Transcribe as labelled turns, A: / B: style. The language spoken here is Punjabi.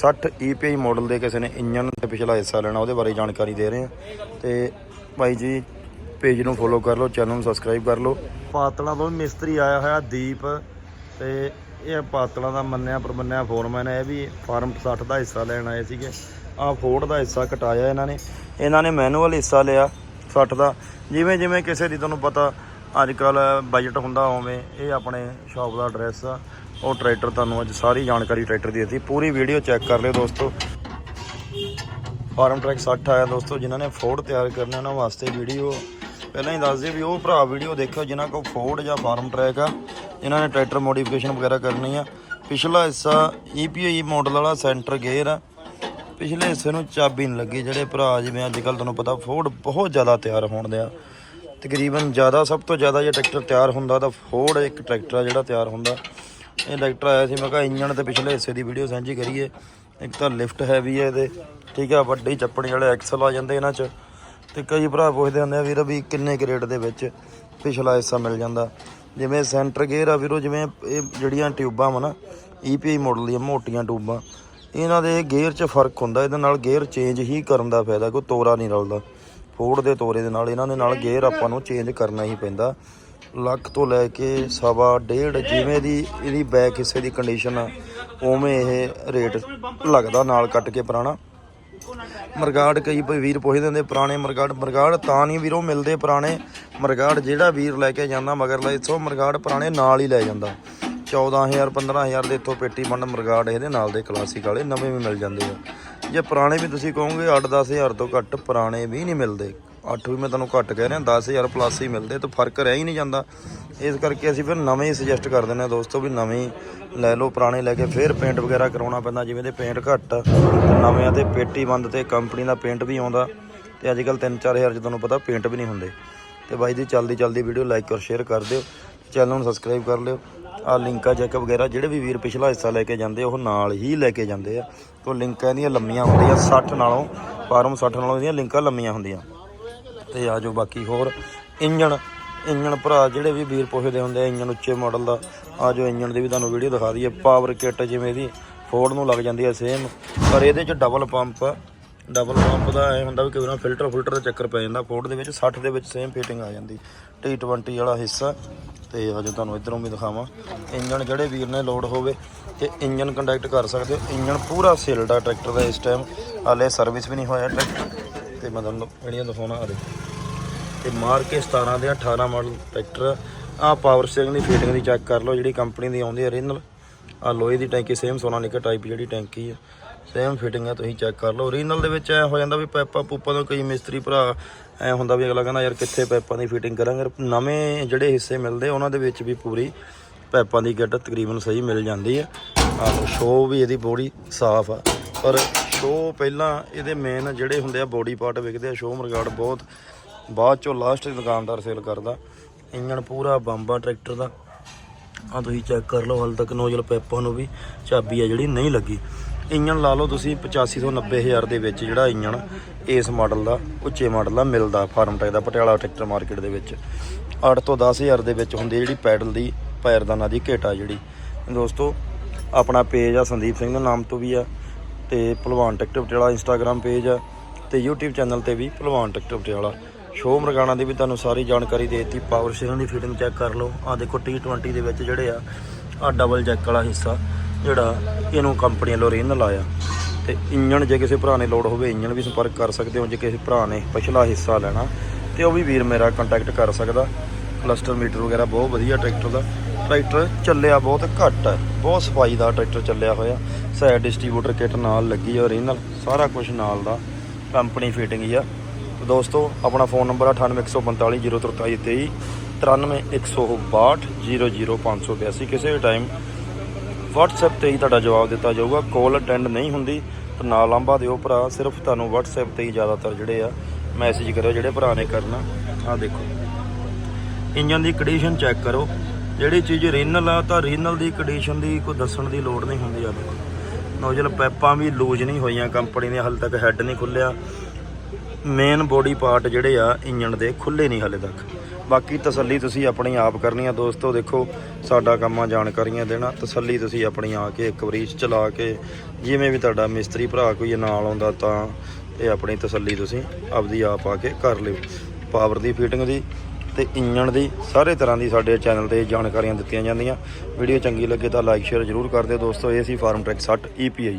A: 60 EPI ਮਾਡਲ ਦੇ ਕਿਸੇ ਨੇ ਇੰਜਨ ਤੇ ਪਿਛਲਾ ਹਿੱਸਾ ਲੈਣਾ, ਉਹਦੇ ਬਾਰੇ ਜਾਣਕਾਰੀ ਦੇ ਰਹੇ ਹਾਂ। ਤੇ ਭਾਈ ਜੀ ਪੇਜ ਨੂੰ ਫੋਲੋ ਕਰ ਲਓ ਚੈਨਲ ਨੂੰ ਸਬਸਕ੍ਰਾਈਬ ਕਰ ਲਓ। ਪਾਤਲਾਂ ਤੋਂ ਮਿਸਤਰੀ ਆਇਆ ਹੋਇਆ ਦੀਪ, ਤੇ ਇਹ ਪਾਤਲਾਂ ਦਾ ਮੰਨਿਆ ਪਰਮੰਨਿਆ ਫੋਰਮੈਨ ਹੈ, ਇਹ ਵੀ ਫਾਰਮ 60 ਦਾ ਹਿੱਸਾ ਲੈਣ ਆਏ ਸੀਗੇ। ਆਹ ਫੋਰਡ ਦਾ ਹਿੱਸਾ ਕਟਾਇਆ ਇਹਨਾਂ ਨੇ। ਇਹਨਾਂ ਨੇ ਮੈਨੂਅਲ ਹਿੱਸਾ ਲਿਆ 60 ਦਾ। ਜਿਵੇਂ ਜਿਵੇਂ ਕਿਸੇ ਦੀ ਤੁਹਾਨੂੰ ਪਤਾ ਅੱਜ ਕੱਲ ਬਜਟ ਹੁੰਦਾ ਹੋਵੇ ਇਹ ਆਪਣੇ ਸ਼ਾਪ ਦਾ ਐਡਰੈਸ ਆ। ਉਹ ਟਰੈਕਟਰ ਤੁਹਾਨੂੰ ਅੱਜ ਸਾਰੀ ਜਾਣਕਾਰੀ ਟਰੈਕਟਰ ਦੀ ਦਿੱਤੀ। ਪੂਰੀ ਵੀਡੀਓ ਚੈੱਕ ਕਰ ਲਿਓ ਦੋਸਤੋ। ਫਾਰਮ ਟਰੈਕ 60 ਆਇਆ ਦੋਸਤੋ, ਜਿਨ੍ਹਾਂ ਨੇ ਫੋਰਡ ਤਿਆਰ ਕਰਨਾ ਉਹਨਾਂ ਵਾਸਤੇ ਵੀਡੀਓ। ਪਹਿਲਾਂ ਹੀ ਦੱਸ ਦਿਓ ਵੀ ਉਹ ਭਰਾ ਵੀਡੀਓ ਦੇਖਿਓ, ਜਿਨ੍ਹਾਂ ਕੋਲ ਫੋਰਡ ਜਾਂ ਫਾਰਮ ਟਰੈਕ ਆ, ਜਿਨ੍ਹਾਂ ਨੇ ਟਰੈਕਟਰ ਮੋਡੀਫਿਕੇਸ਼ਨ ਵਗੈਰਾ ਕਰਨੀ ਆ। ਪਿਛਲਾ ਹਿੱਸਾ E EPI ਮਾਡਲ ਵਾਲਾ ਸੈਂਟਰ ਗੇਅਰ ਆ। ਪਿਛਲੇ ਹਿੱਸੇ ਨੂੰ ਚਾਬੀ ਨਹੀਂ ਲੱਗੀ, ਜਿਹੜੇ ਭਰਾ ਜਿਵੇਂ ਅੱਜ ਕੱਲ ਤੁਹਾਨੂੰ ਪਤਾ ਫੋਰਡ ਬਹੁਤ ਜ਼ਿਆਦਾ ਤਿਆਰ ਹੋਣ ਦੇ ਆ। ਤਕਰੀਬਨ ਜ਼ਿਆਦਾ, ਸਭ ਤੋਂ ਜ਼ਿਆਦਾ ਜੇ ਟਰੈਕਟਰ ਤਿਆਰ ਹੁੰਦਾ ਤਾਂ ਫੋਰਡ ਇੱਕ ਟਰੈਕਟਰ ਆ ਜਿਹੜਾ ਤਿਆਰ ਹੁੰਦਾ। ਇਹ ਟਰੈਕਟਰ ਆਇਆ ਸੀ, ਮੈਂ ਕਿਹਾ ਇੰਜਣ ਤੇ ਪਿਛਲੇ ਹਿੱਸੇ ਦੀ ਵੀਡੀਓ ਸਾਂਝੀ ਕਰੀਏ। ਇੱਕ ਤਾਂ ਲਿਫਟ ਹੈਵੀ ਹੈ ਇਹਦੇ, ਠੀਕ ਆ, ਵੱਡੀ ਚੱਪਣੀ ਵਾਲੇ ਐਕਸਲ ਆ ਜਾਂਦੇ ਇਹਨਾਂ 'ਚ। ਤੇ ਕਈ ਭਰਾ ਪੁੱਛਦੇ ਹੁੰਦੇ ਆ ਵੀਰ ਵੀ ਕਿੰਨੇ ਗ੍ਰੇਡ ਦੇ ਵਿੱਚ ਪਿਛਲਾ ਹਿੱਸਾ ਮਿਲ ਜਾਂਦਾ। ਜਿਵੇਂ ਸੈਂਟਰ ਗੇਅਰ ਆ ਵੀਰੋ, ਜਿਵੇਂ ਇਹ ਜਿਹੜੀਆਂ ਟਿਊਬਾਂ ਵਾ ਨਾ EPI ਮਾਡਲ ਦੀਆਂ ਮੋਟੀਆਂ ਟਿਊਬਾਂ, ਇਹਨਾਂ ਦੇ ਗੇਅਰ 'ਚ ਫ਼ਰਕ ਹੁੰਦਾ, ਇਹਦੇ ਨਾਲ ਗੇਅਰ ਚੇਂਜ ਹੀ ਕਰਨ ਦਾ ਫਾਇਦਾ, ਕੋਈ ਤੋਰਾ ਨਹੀਂ ਰਲਦਾ। ਫੋਰਡ ਦੇ ਤੋਰੇ ਦੇ ਨਾਲ, ਇਹਨਾਂ ਦੇ ਨਾਲ ਗੇਅਰ ਆਪਾਂ ਨੂੰ ਚੇਂਜ ਕਰਨਾ ਹੀ ਪੈਂਦਾ। ਲੱਖ ਤੋਂ ਲੈ ਕੇ ਸਵਾ ਡੇਢ, ਜਿਵੇਂ ਦੀ ਇਹਦੀ ਬੈਕ ਹਿੱਸੇ ਦੀ ਕੰਡੀਸ਼ਨ ਆ, ਉਵੇਂ ਇਹ ਰੇਟ ਲੱਗਦਾ ਨਾਲ ਕੱਟ ਕੇ ਪੁਰਾਣਾ। ਮਰਗਾੜ ਕਈ ਵੀਰ ਪੁੱਛਦੇ ਹੁੰਦੇ, ਪੁਰਾਣੇ ਮਰਗਾੜ ਮਰਗਾੜ ਤਾਂ ਨਹੀਂ ਵੀਰੋ ਮਿਲਦੇ ਪੁਰਾਣੇ। ਮਰਗਾੜ ਜਿਹੜਾ ਵੀਰ ਲੈ ਕੇ ਜਾਂਦਾ ਮਗਰ ਲੈ, ਇਥੋਂ ਮਰਗਾੜ ਪੁਰਾਣੇ ਨਾਲ ਹੀ ਲੈ ਜਾਂਦਾ। 14000 15000 ਦੇ ਇੱਥੋਂ ਪੇਟੀ ਮੰਡ ਮਰਗਾੜ ਇਹਦੇ ਨਾਲ ਦੇ ਕਲਾਸਿਕ ਵਾਲੇ, ਨਵੇਂ ਵੀ ਮਿਲ ਜਾਂਦੇ ਆ। ਜੇ ਪੁਰਾਣੇ ਵੀ ਤੁਸੀਂ ਕਹੋਗੇ 8-10000 ਤੋਂ ਘੱਟ ਪੁਰਾਣੇ ਵੀ ਨਹੀਂ ਮਿਲਦੇ। 8 ਵੀ ਮੈਂ ਤੁਹਾਨੂੰ ਘੱਟ ਕਹਿ ਰਿਹਾ 10000 ਪਲੱਸ ਹੀ ਮਿਲਦੇ ਤਾਂ ਫ਼ਰਕ ਰਹਿ ਹੀ ਨਹੀਂ ਜਾਂਦਾ। ਇਸ ਕਰਕੇ ਅਸੀਂ ਫਿਰ ਨਵੇਂ ਹੀ ਸੁਜੈਸਟ ਕਰ ਦਿੰਦੇ ਹਾਂ ਦੋਸਤੋ ਵੀ ਨਵੇਂ ਲੈ ਲਓ ਪੁਰਾਣੇ ਲੈ ਕੇ ਫਿਰ ਪੇਂਟ ਵਗੈਰਾ ਕਰਾਉਣਾ ਪੈਂਦਾ ਜਿਵੇਂ ਦੇ ਪੇਂਟ ਘੱਟ ਆ, ਨਵਿਆਂ ਤੇ ਪੇਟੀ ਬੰਦ ਤੇ ਕੰਪਨੀ ਦਾ ਪੇਂਟ ਵੀ ਆਉਂਦਾ ਤੇ ਅੱਜ ਕੱਲ 3-4000 ਚ ਤੁਹਾਨੂੰ ਪਤਾ ਪੇਂਟ ਵੀ ਨਹੀਂ ਹੁੰਦੇ। ਤੇ ਬਾਈ ਦੀ ਜਲਦੀ ਚਲਦੀ ਵੀਡੀਓ ਲਾਈਕ ਔਰ ਸ਼ੇਅਰ ਕਰ ਦਿਓ ਚੈਨਲ ਨੂੰ ਸਬਸਕ੍ਰਾਈਬ ਕਰ ਲਿਓ। ਆ ਲਿੰਕਾਂ ਚੈੱਕ ਵਗੈਰਾ ਜਿਹੜੇ ਵੀ ਵੀਰ ਪਿਛਲਾ ਹਿੱਸਾ ਲੈ ਕੇ ਜਾਂਦੇ ਉਹ ਨਾਲ ਹੀ ਲੈ ਕੇ ਜਾਂਦੇ ਆ। ਤੋਂ ਲਿੰਕਾਂ ਇਹਦੀਆਂ ਲੰਮੀਆਂ ਹੁੰਦੀਆਂ 60 ਨਾਲੋਂ ਫਾਰਮ 60 ਨਾਲੋਂ ਇਹਦੀਆਂ ਲਿੰਕਾਂ ਲੰਮੀਆਂ ਹੁੰਦੀਆਂ। ਤੇ ਆ ਜੋ ਬਾਕੀ ਹੋਰ। ਇੰਜਣ ਇੰਜਣ ਭਰਾ, ਜਿਹੜੇ ਵੀ ਵੀਰ ਪੁੱਛਦੇ ਹੁੰਦੇ ਆ, ਇੰਜਣ ਉੱਚੇ ਮਾਡਲ ਦਾ, ਆ ਜੋ ਇੰਜਣ ਦੀ ਵੀ ਤੁਹਾਨੂੰ ਵੀਡੀਓ ਦਿਖਾ ਦਈਏ। ਪਾਵਰ ਕਿੱਟ ਜਿਵੇਂ ਦੀ ਫੋਰਡ ਨੂੰ ਲੱਗ ਜਾਂਦੀ ਹੈ ਸੇਮ ਪਰ ਇਹਦੇ ਚ ਡਬਲ ਪੰਪ ਡਬਲ ਪੰਪ ਦਾ ਐ ਹੁੰਦਾ ਵੀ ਕਈ ਵਾਰ ਫਿਲਟਰ ਫਿਲਟਰ ਦਾ ਚੱਕਰ ਪੈ ਜਾਂਦਾ ਫੋਰਡ ਦੇ ਵਿੱਚ 60 ਦੇ ਵਿੱਚ ਸੇਮ ਫਿਟਿੰਗ ਆ ਜਾਂਦੀ। T20 ਵਾਲਾ ਹਿੱਸਾ, ਤੇ ਆ ਜੋ ਤੁਹਾਨੂੰ ਇਧਰੋਂ ਵੀ ਦਿਖਾਵਾਂ। ਇੰਜਣ ਜਿਹੜੇ ਵੀਰ ਨੇ ਲੋਡ ਹੋਵੇ, ਤੇ ਇੰਜਨ ਕੰਟੈਕਟ ਕਰ ਸਕਦੇ ਹੋ। ਇੰਜਣ ਪੂਰਾ ਸਿਲਡ ਆ ਟਰੈਕਟਰ ਦਾ ਇਸ ਟਾਈਮ ਹਾਲੇ ਸਰਵਿਸ ਵੀ ਨਹੀਂ ਹੋਇਆ ਟਰੈਕਟਰ ਤੇ ਮੈਂ ਤੁਹਾਨੂੰ ਜਿਹੜੀਆਂ ਦਿਖਾਉਣਾ, ਆ ਦੇਖੋ। ਤੇ ਮਾਰ ਕੇ 17 ਦੇ 18 ਮਾਡਲ ਟਰੈਕਟਰ ਆ। ਪਾਵਰ ਸਟੀਅਰਿੰਗ ਦੀ ਫੀਟਿੰਗ ਦੀ ਚੈੱਕ ਕਰ ਲਓ, ਜਿਹੜੀ ਕੰਪਨੀ ਦੀ ਆਉਂਦੀ ਹੈ ਓਰੀਜਨਲ ਆ ਲੋਹੇ ਦੀ ਟੈਂਕੀ ਸੇਮ ਸੋਨਾਲੀਕਾ ਟਾਈਪ ਜਿਹੜੀ ਟੈਂਕੀ ਆ। ਸੇਮ ਫਿਟਿੰਗ ਆ, ਤੁਸੀਂ ਚੈੱਕ ਕਰ ਲਓ। ਓਰੀਜਨਲ ਦੇ ਵਿੱਚ ਐ ਹੋ ਜਾਂਦਾ ਵੀ ਪੈਪਾਂ ਪੂਪਾਂ ਤੋਂ ਕਈ ਮਿਸਤਰੀ ਭਰਾ ਐ ਹੁੰਦਾ ਵੀ ਅਗਲਾ ਕਹਿੰਦਾ, ਯਾਰ ਕਿੱਥੇ ਪੈਪਾਂ ਦੀ ਫਿਟਿੰਗ ਕਰਾਂਗੇ? ਨਵੇਂ ਜਿਹੜੇ ਹਿੱਸੇ ਮਿਲਦੇ, ਉਹਨਾਂ ਦੇ ਵਿੱਚ ਵੀ ਪੂਰੀ ਪੈਪਾਂ ਦੀ ਗੱਡ ਤਕਰੀਬਨ ਸਹੀ ਮਿਲ ਜਾਂਦੀ ਹੈ ਆਹ ਸ਼ੋ ਵੀ ਇਹਦੀ ਬੋਡੀ ਸਾਫ਼ ਆ। ਪਰ ਸ਼ੋ ਪਹਿਲਾਂ ਇਹਦੇ ਮੇਨ ਜਿਹੜੇ ਹੁੰਦੇ ਆ ਬੋਡੀ ਪਾਰਟ ਵਿਕਦੇ ਆ ਸ਼ੋ ਮਰਗਾੜ ਬਹੁਤ ਬਾਅਦ ਚੋਂ ਲਾਸਟ ਦੁਕਾਨਦਾਰ ਸੇਲ ਕਰਦਾ। ਇੰਜਣ ਪੂਰਾ ਬੰਬਾ ਟਰੈਕਟਰ ਦਾ। ਆ ਤੁਸੀਂ ਚੈੱਕ ਕਰ ਲਓ, ਹਾਲ ਤੱਕ ਨੋਜ਼ਲ ਪੈਪਾਂ ਨੂੰ ਵੀ ਚਾਬੀ ਆ ਜਿਹੜੀ, ਨਹੀਂ ਲੱਗੀ। ਇੰਜਣ ਲਾ ਲਓ ਤੁਸੀਂ 85 ਤੋਂ 90 ਹਜ਼ਾਰ ਦੇ ਵਿੱਚ ਜਿਹੜਾ ਇੰਜਣ ਇਸ ਮਾਡਲ ਦਾ, ਉੱਚੇ ਮਾਡਲ ਦਾ ਮਿਲਦਾ ਫਾਰਮ ਟੈਕ ਦਾ, ਪਟਿਆਲਾ ਟਰੈਕਟਰ ਮਾਰਕੀਟ ਦੇ ਵਿੱਚ। 8 ਤੋਂ 10 ਹਜ਼ਾਰ ਦੇ ਵਿੱਚ ਹੁੰਦੀ ਜਿਹੜੀ ਪੈਡਲ ਦੀ ਪੈਰਦਾਨਾ ਦੀ ਘੇਟਾ ਜਿਹੜੀ। ਦੋਸਤੋ, ਆਪਣਾ ਪੇਜ ਆ ਸੰਦੀਪ ਸਿੰਘ ਦੇ ਨਾਮ ਤੋਂ ਵੀ ਆ, ਤੇ ਭਲਵਾਨ ਟਰੈਕਟਰ ਪਟਿਆਲਾ ਇੰਸਟਾਗ੍ਰam ਪੇਜ ਆ, ਤੇ YouTube ਚੈਨਲ ਤੇ ਵੀ ਭਲਵਾਨ ਟਰੈਕਟਰ ਪਟਿਆਲਾ। ਸ਼ੋਅ ਮਰਗਾਣਾ ਦੀ ਵੀ ਤੁਹਾਨੂੰ ਸਾਰੀ ਜਾਣਕਾਰੀ ਦੇ ਦਿੱਤੀ। ਪਾਵਰ ਸ਼ੇਅਰਾਂ ਦੀ ਫਿਟਿੰਗ ਚੈੱਕ ਕਰ ਲਓ। ਆ ਦੇਖੋ T20 ਦੇ ਵਿੱਚ ਜਿਹੜੇ ਆ ਆ ਡਬਲ ਜੈਕ ਵਾਲਾ ਹਿੱਸਾ, ਜਿਹੜਾ ਇਹਨੂੰ ਕੰਪਨੀ ਵੱਲੋਂ ਰੀਨਲ ਆਇਆ ਤੇ ਇੰਜਣ ਜੇ ਕਿਸੇ ਭਰਾ ਨੇ ਲੋਡ ਹੋਵੇ, ਇੰਜਣ ਵੀ ਸੰਪਰਕ ਕਰ ਸਕਦੇ ਹੋ, ਜੇ ਕਿਸੇ ਭਰਾ ਨੇ ਪਿਛਲਾ ਹਿੱਸਾ ਲੈਣਾ, ਤੇ ਉਹ ਵੀ ਵੀਰ ਮੇਰਾ ਕੰਟੈਕਟ ਕਰ ਸਕਦਾ। ਕਲਸਟਰ ਮੀਟਰ ਵਗੈਰਾ ਬਹੁਤ ਵਧੀਆ ਟਰੈਕਟਰ ਦਾ। ਟਰੈਕਟਰ ਚੱਲਿਆ ਬਹੁਤ ਘੱਟ ਹੈ। ਬਹੁਤ ਸਫ਼ਾਈ ਦਾ ਟਰੈਕਟਰ ਚੱਲਿਆ ਹੋਇਆ। ਸਾਈਡ ਡਿਸਟ੍ਰੀਬਿਊਟਰ ਕਿਟ ਨਾਲ ਲੱਗੀ ਹੈ ਓਰੀਜਨਲ ਸਾਰਾ ਕੁਝ ਨਾਲ ਦਾ। ਕੰਪਨੀ ਫਿਟਿੰਗ ਹੀ ਆ। ਤੇ ਦੋਸਤੋ, ਆਪਣਾ ਫੋਨ ਨੰਬਰ 9814504323 93162 ਕਿਸੇ ਵੀ ਟਾਈਮ WhatsApp ਤੇ ਹੀ ਤੁਹਾਡਾ ਜਵਾਬ ਦਿੱਤਾ ਜਾਊਗਾ। ਕਾਲ ਅਟੈਂਡ ਨਹੀਂ ਹੁੰਦੀ, ਤਾਂ ਨਾ ਲਾਂਭਾ ਦਿਓ ਭਰਾ। ਸਿਰਫ ਤੁਹਾਨੂੰ WhatsApp ਤੇ ਹੀ ਜ਼ਿਆਦਾਤਰ ਜਿਹੜੇ ਆ ਮੈਸੇਜ ਕਰਿਓ, ਜਿਹੜੇ ਭਰਾ ਨੇ ਕਰਨਾ। ਆ ਦੇਖੋ। ਇੰਜਨ ਦੀ ਕੰਡੀਸ਼ਨ ਚੈੱਕ ਕਰੋ। ਜਿਹੜੀ ਚੀਜ਼ ਰੀਨਲ ਆ, ਤਾਂ ਰੀਨਲ ਦੀ ਕੰਡੀਸ਼ਨ ਦੀ ਕੋਈ ਦੱਸਣ ਦੀ ਲੋੜ ਨਹੀਂ ਹੁੰਦੀ ਆ ਦੇਖੋ ਨੋਜ਼ਲ ਪੈਪਾਂ ਵੀ ਲੂਜ਼ ਨਹੀਂ ਹੋਈਆਂ, ਕੰਪਨੀ ਨੇ ਹਾਲੇ ਤੱਕ ਹੈੱਡ ਨਹੀਂ ਖੁੱਲਿਆ। ਮੇਨ ਬੋਡੀ ਪਾਰਟ ਜਿਹੜੇ ਆ ਇੰਜਣ ਦੇ ਖੁੱਲੇ ਨਹੀਂ ਹਾਲੇ ਤੱਕ। ਬਾਕੀ ਤਸੱਲੀ ਤੁਸੀਂ ਆਪਣੀ ਆਪ ਕਰਨੀ ਆ ਦੋਸਤੋ, ਦੇਖੋ ਸਾਡਾ ਕੰਮ ਆ ਜਾਣਕਾਰੀਆਂ ਦੇਣਾ। ਤਸੱਲੀ ਤੁਸੀਂ ਆਪਣੀ ਆ ਕੇ ਇੱਕ ਵਾਰੀ ਚਲਾ ਕੇ ਜਿਵੇਂ ਵੀ ਤੁਹਾਡਾ ਮਿਸਤਰੀ ਭਰਾ ਕੋਈ ਨਾਲ ਆਉਂਦਾ ਤਾਂ ਇਹ ਆਪਣੀ ਤਸੱਲੀ ਤੁਸੀਂ ਆਪਦੀ ਆਪ ਆ ਕੇ ਕਰ ਲਿਓ। ਪਾਵਰ ਦੀ ਫਿਟਿੰਗ ਦੀ ਤੇ ਇੰਜਣ ਦੀ ਸਾਰੇ ਤਰ੍ਹਾਂ ਦੀ ਸਾਡੇ ਚੈਨਲ ਤੇ ਜਾਣਕਾਰੀਆਂ ਦਿੱਤੀਆਂ ਜਾਂਦੀਆਂ। ਵੀਡੀਓ ਚੰਗੀ ਲੱਗੇ ਤਾਂ ਲਾਈਕ ਸ਼ੇਅਰ ਜ਼ਰੂਰ ਕਰ ਦਿਓ ਦੋਸਤੋ। ਇਹ ਸੀ ਫਾਰਮ ਟਰੈਕ 60 EPI